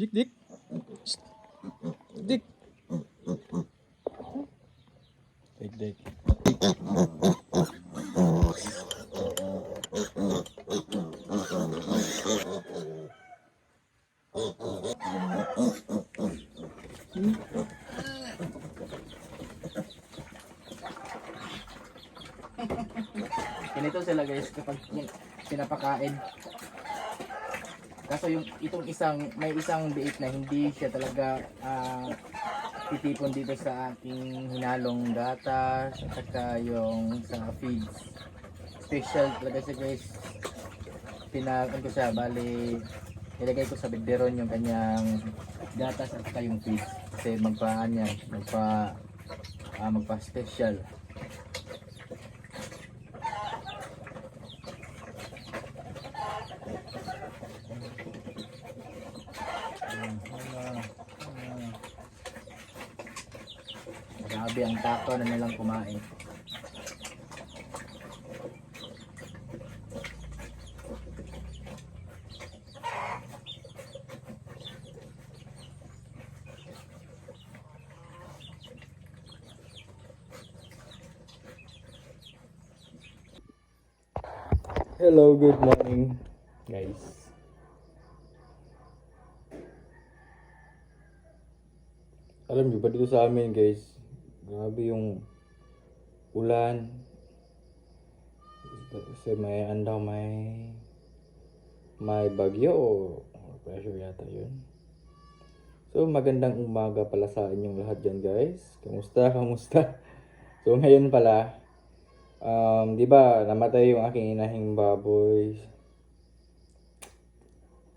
Dik, dik. Dik, dik. Ganito sila guys kapag kin- pinapakain. Kaso yung itong isang may isang biik na hindi siya talaga ah, titipon dito sa aking hinalong gatas at saka yung sa feeds. Special talaga siya guys. Pinakan ko siya bali nilagay ko sa biberon yung kanyang gatas at saka yung feeds. Kasi magpaan yan, magpa ah, magpa special. Tako na nilang kumain. Hello, good morning, guys. Alam niyo ba dito sa amin, guys? Grabe yung ulan. Kasi may andaw may may bagyo o pressure yata yun. So magandang umaga pala sa inyong lahat dyan guys. Kamusta? Kamusta? So ngayon pala, um, di ba namatay yung aking inahing baboy.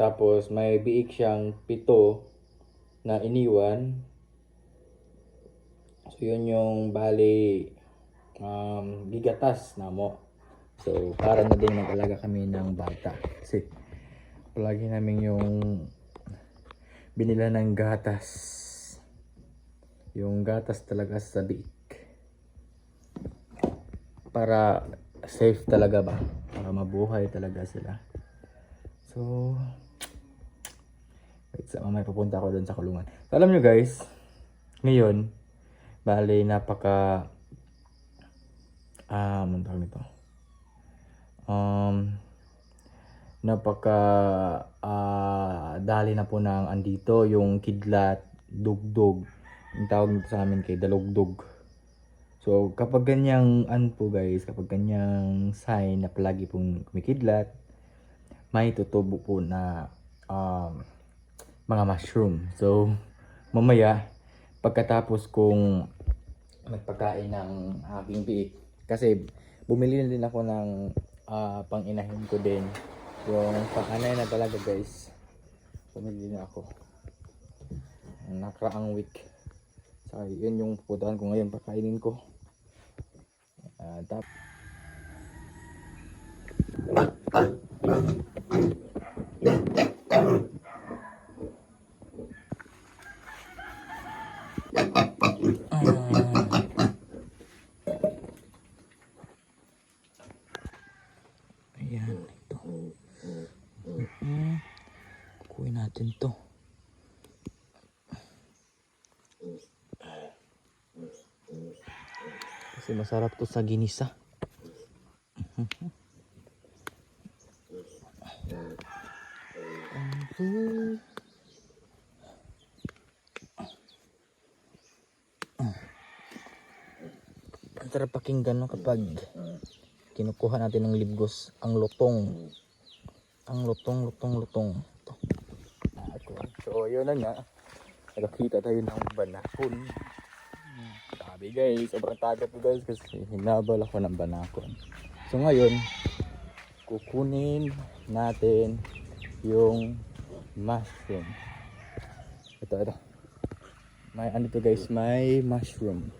Tapos may biik siyang pito na iniwan. So yun yung bali um, gigatas na mo. So para na din mag-alaga kami ng bata. Kasi palagi namin yung binila ng gatas. Yung gatas talaga sa biik. Para safe talaga ba? Para mabuhay talaga sila. So, wait, sa mamaya pupunta ako doon sa kulungan. So, alam nyo guys, ngayon, bali napaka, um, ano tawag nito? Um, napaka ah, dali na po ng andito yung kidlat, dugdog. Yung tawag nito sa amin kay dalugdog. So, kapag ganyang ano po guys, kapag ganyang sign na palagi pong kumikidlat, may tutubo po na um, mga mushroom. So, mamaya, pagkatapos kong magpakain ng aking biik, kasi bumili na din ako ng ah, pang-inahin ko din. Yung pang-anay na talaga guys, bumili na ako. Nakaraang week. So, yun yung pupuntahan ko ngayon, pakainin ko. Ah, tap. Masarap to sa ginisa. Ang sarap pakinggan no, kapag kinukuha natin ng libgos ang lutong. Ang lutong, lutong, lutong. So, yun na nga. Nakakita tayo ng banakon. Sabi guys, sobrang tagat ko guys kasi hinabal ako ng banakon. So ngayon, kukunin natin yung mushroom. Ito, ito. May ano to guys, may mushroom.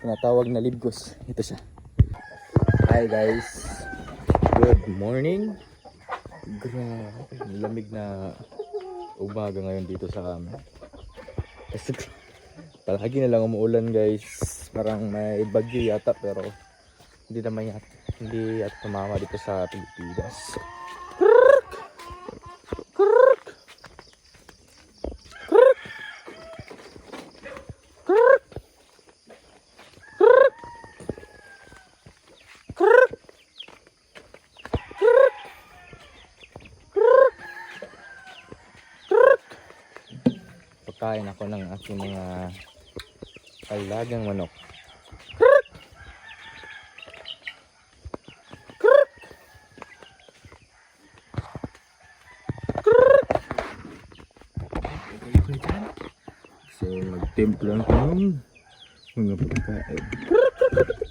Tinatawag na libgos. Ito siya. Hi guys. Good morning. Grabe, lamig na umaga ngayon dito sa amin. Kasi Palagi na lang umuulan guys. Parang may bagyo yata pero hindi naman yata. Hindi yata tumama dito sa Pilipinas. Krrrk! Krrrk! Krrrk! Krrrk! Krrrk! Krrrk! Krrrk! Krrrk! Krrrk! Pagkain ako ng aking mga alagang manok. So, magtimpla ko ng mga pagkain.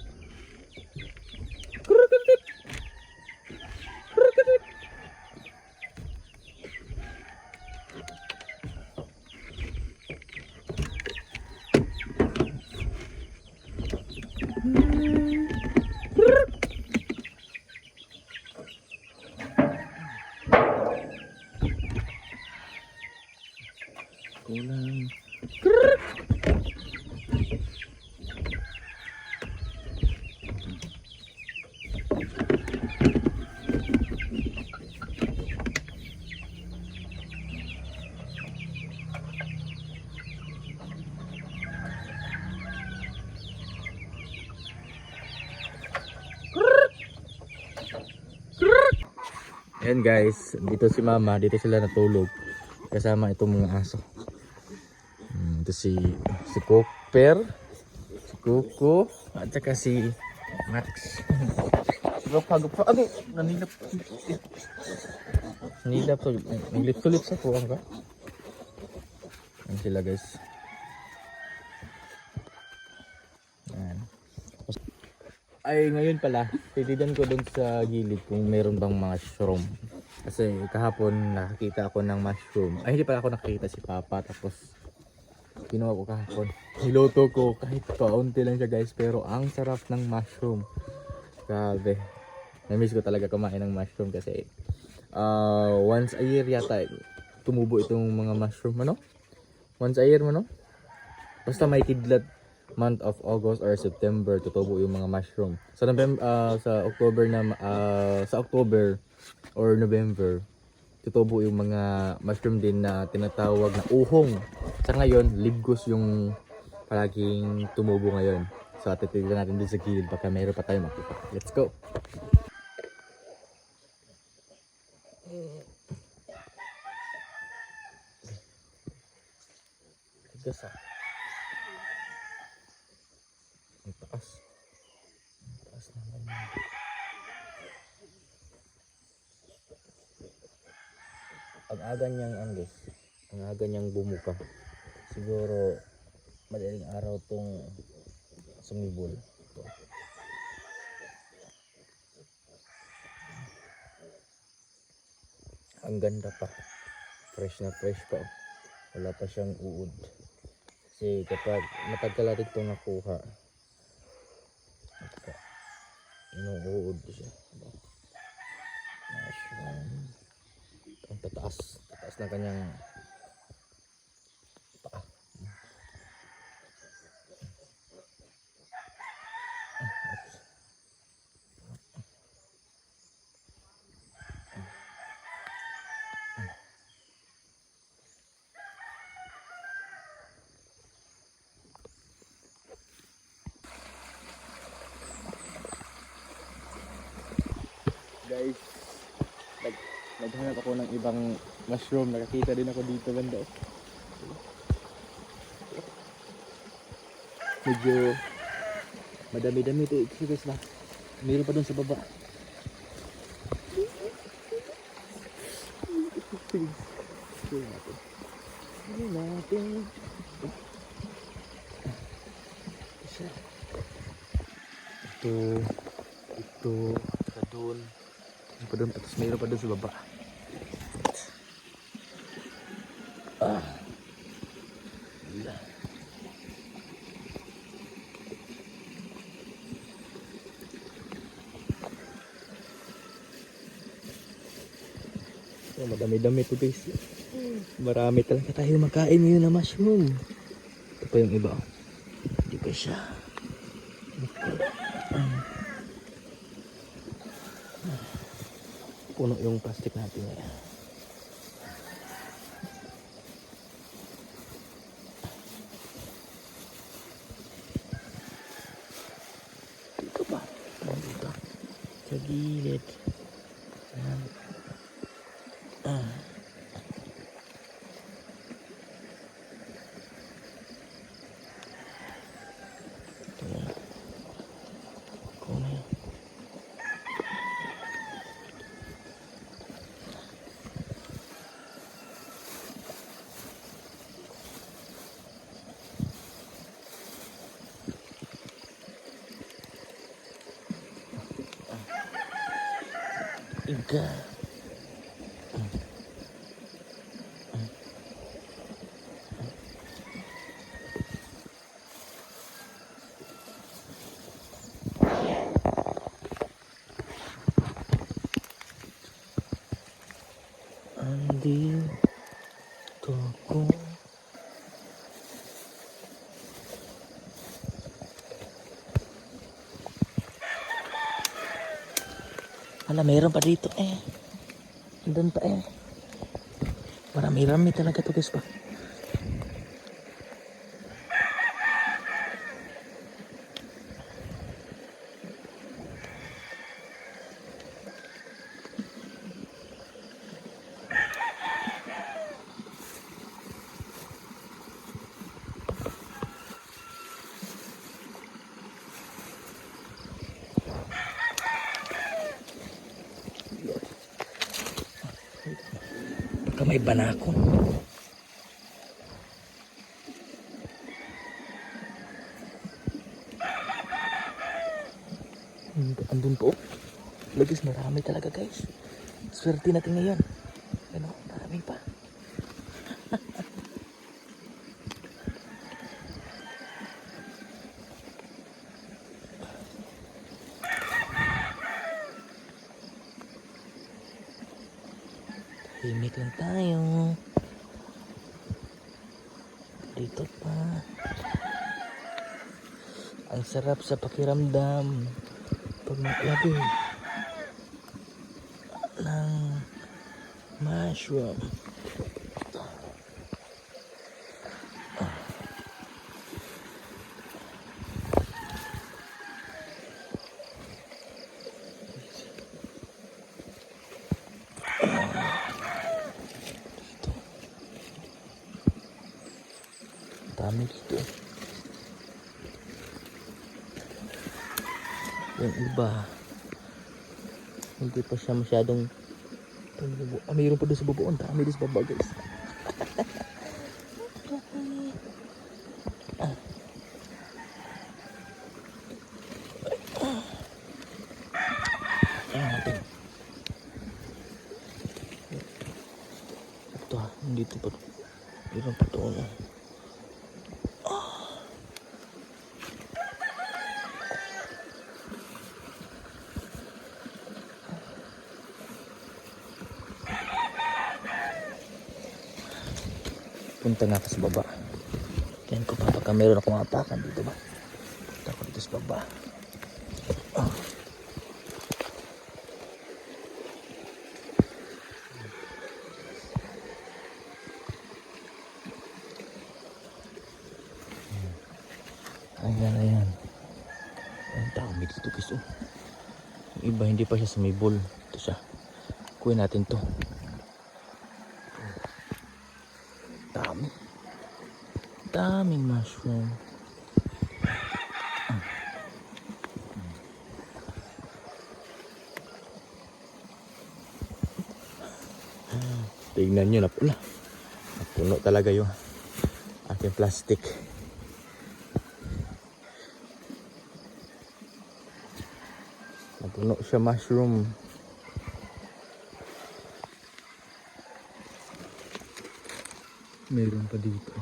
Ayan guys, dito si mama, dito sila natulog. Kasama itong mga aso. Hmm, ito si, si Cooper, si Coco, at saka si Max. Siguro pagod pa. Ano? Nanilap. Nanilap. Naglip-tulip sa puwang ka. Ayan sila guys. Ay, ngayon pala, titidan ko dun sa gilid kung meron bang mushroom. Kasi kahapon nakakita ako ng mushroom. Ay, hindi pala ako nakakita si Papa. Tapos, ginawa ko kahapon. Niloto ko kahit paunti lang siya guys. Pero ang sarap ng mushroom. Grabe. Namiss ko talaga kumain ng mushroom kasi uh, once a year yata tumubo itong mga mushroom. Ano? Once a year mo? Basta may kidlat month of August or September tutubo yung mga mushroom. Sa November sa October na ah, sa October or November tutubo yung mga mushroom din na tinatawag na uhong. Sa ngayon, libgos yung palaging tumubo ngayon. So titignan natin din sa gilid baka mayroon pa tayo makita. Let's go. Tigas ah. Ang taas. Ang taas naman yun. Ang aga niyang ano guys, ang aga niyang bumuka. Siguro madaling araw tong sumibol. Ito. Ang ganda pa. Fresh na fresh pa. oh. Wala pa siyang uod. Kasi kapag matagal natin itong nakuha. Inuud siya. Mushroom. Ang tataas. Tataas ng kanyang paa. Ah, oops. Guys, nag naghanap ako ng ibang mushroom. Nakakita din ako dito banda. oh. Medyo madami-dami ito. Ito guys na. Meron pa doon sa baba. Tingnan natin. Tingnan natin. Isa. Ito. Ito. Doon. Meron pa doon. Tapos mayroon pa doon sa baba. Ah. Wala. Oh, madami-dami to guys. Marami talaga tayo makain ngayon na mushroom. Ito pa yung iba. oh. Hindi pa siya. Puno yung plastic natin ngayon. Dito? Ano dito? Sa gilid. Ka. Andito ko. Wala, mayroon pa dito eh. Andun pa eh. Marami-rami talaga to guys pa. Baka may banako. Andun, po. Lagis, marami talaga guys. Swerte natin ngayon. Ano, marami pa. Himik lang tayo. Dito pa. Ang sarap sa pakiramdam. Pag maglagay ng mushroom. Dito. Dami dito. Yung iba, hindi pa siya masyadong ah, mayroon pa doon sa. Ang dami doon sa baba guys. Dito pa. Mayroon pa doon. Punta nga ako sa baba. Tingnan ko pa baka meron akong apakan dito ba. Punta ako dito sa baba. Oh. Ayan, ayan. Ang dami dito guys oh. Iba hindi pa siya sumibol. Ito siya. Kuhin natin to. Dami. Daming mushroom. Tingnan nyo, napula. Napuno talaga yung aking plastic. Napuno siya mushroom. Meron pa dito.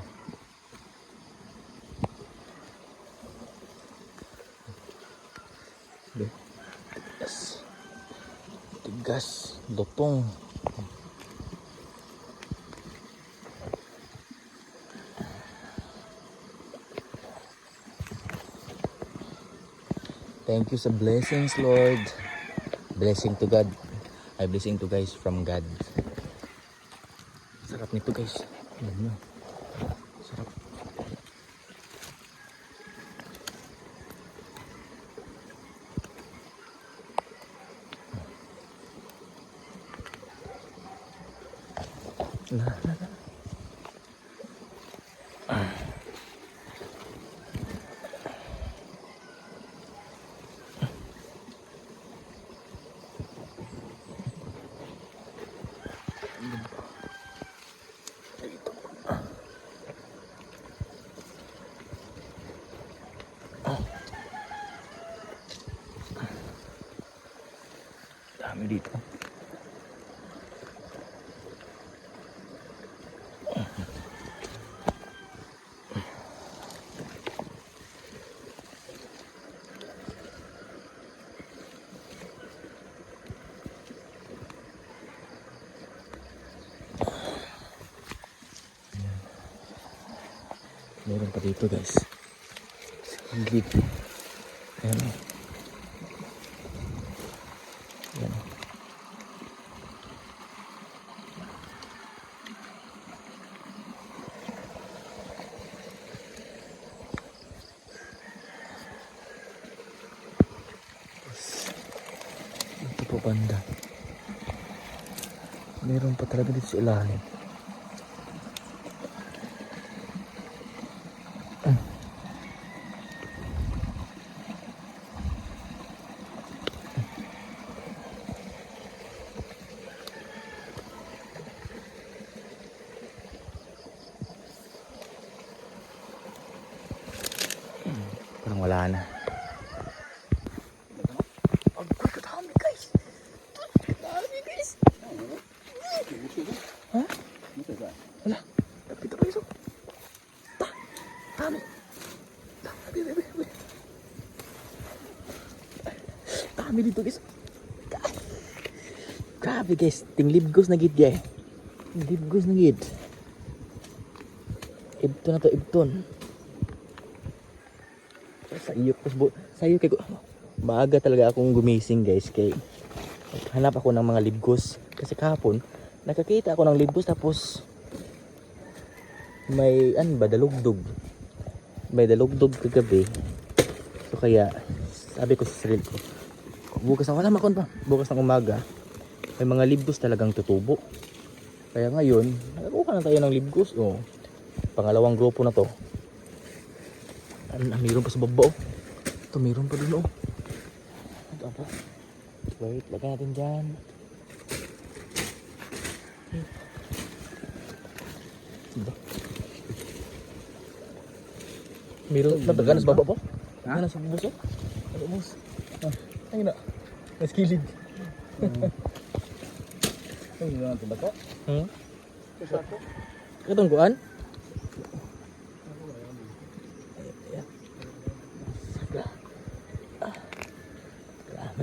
Tigas. Tigas. Dopong. Thank you sa blessings, Lord. Blessing to God. Ay, blessing to guys from God. Sarap nito guys. Ayan Meron pa dito guys. Sa gilid. Ayan o. Ayan o. Ito po banda. Meron pa talaga dito sa ilalim. Wala na. Wala. Dito pa iso. Ta. Dami. Dami, dami, dami. Dami dito guys. Grabe guys. Tinglibgos na gid guys. Tinglibgos na gid. Ibton na to, ibton iyo. Po sa iyo kay maaga talaga akong gumising guys kay hanap ako ng mga libgos. Kasi kahapon nakakita ako ng libgos tapos may ano ba dalugdog. May dalugdog kagabi. So kaya sabi ko sa sarili ko bukas na wala makon pa bukas ng umaga may mga libgos talagang tutubo. Kaya ngayon nakakuha na tayo ng libgos oh. Pangalawang grupo na to ano, mayroon pa sa baba oh. Ito, mayroon pa dun oh. Ito pa. Wait, lagyan natin dyan. Ito. Mayroon na dagan sa baba po? Ha? Ano sa bubos oh? Ano bubos? Ah, ayun na. Mas kilid. Ang ginawa natin ba ito? Hmm? Itong kuan?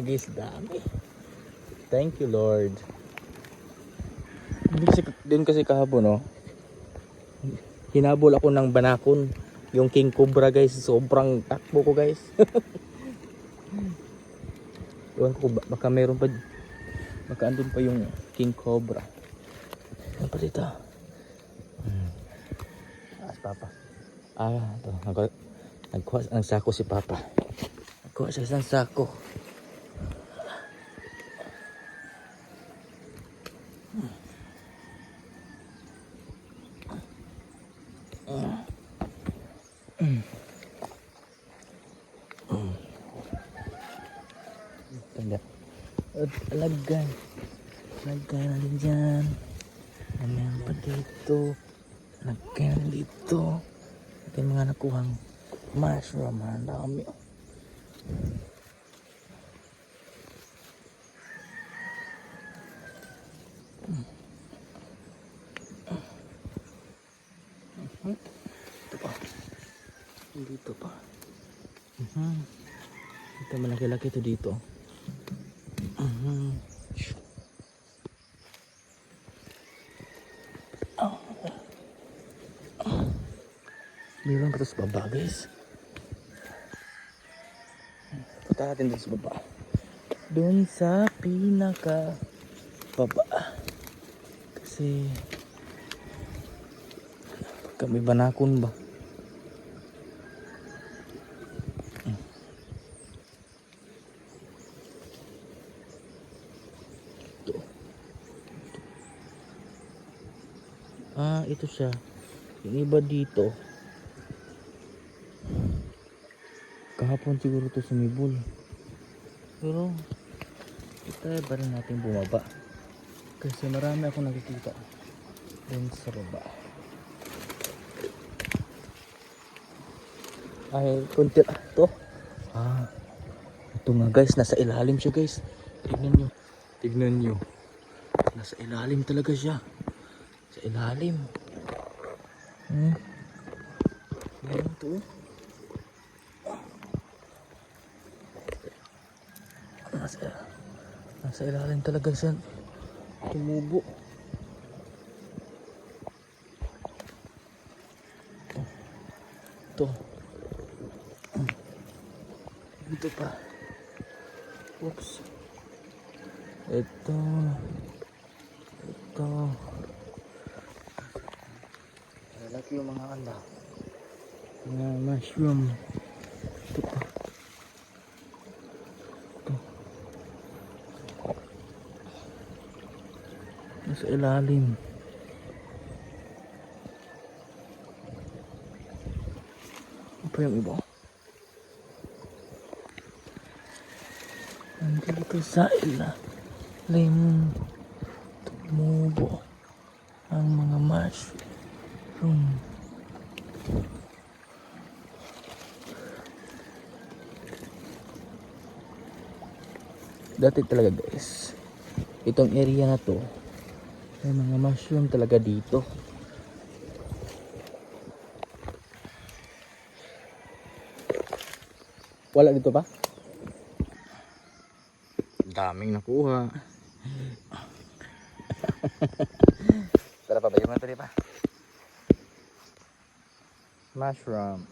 Guys, dami. Thank you Lord. Hindi kasi, din kasi kahapon no. Hinabol ako ng banakon. Yung king cobra guys, sobrang takbo ko guys. Ewan ko, ba- baka meron pa, baka andun pa yung king cobra. Ano pa dito? Hmm. Ah, si Papa. Ah, ito. Nagkuha, nagkuha ng sako si Papa. Nagkuha siya isang sako. Tanda. At alagay. Alagay natin dyan. Ayan pa dito. Alagay natin dito. Ito yung mga nakuhang mushroom. Ang dami. oh. Mhm. Ito pa. Dito pa. Mhm. Ito malaki-laki ito dito. Mhm. Meron pa sa baba guys. Punta natin dun sa baba. Dun sa pinaka baba. Kasi may banakon ba? Ah, ito siya. Yung iba dito. Kahapon siguro to sumibol. Pero, tayo ba rin natin bumaba? Kasi marami ako nakikita dun sa baba. Ay, konti ah, to. Ah, ito nga guys, nasa ilalim siya guys. Tignan nyo. Tignan nyo. Nasa ilalim talaga siya. Ilalim. Hmm. Ayan to. Nasa, nasa ilalim talaga siya. Tumubo. dito. Dito pa. Oops. Ito. Ito. Yung mga kanda. Mga mushroom. Ito pa. Ito. Nasa ilalim. Ano pa yung iba? Nandito sa ilalim tumubo ang mga mushroom. Dati talaga guys, itong area na to, may mga mushroom talaga dito. Wala dito pa? Daming nakuha. Tara pa, bayo mo na pa. Mushroom.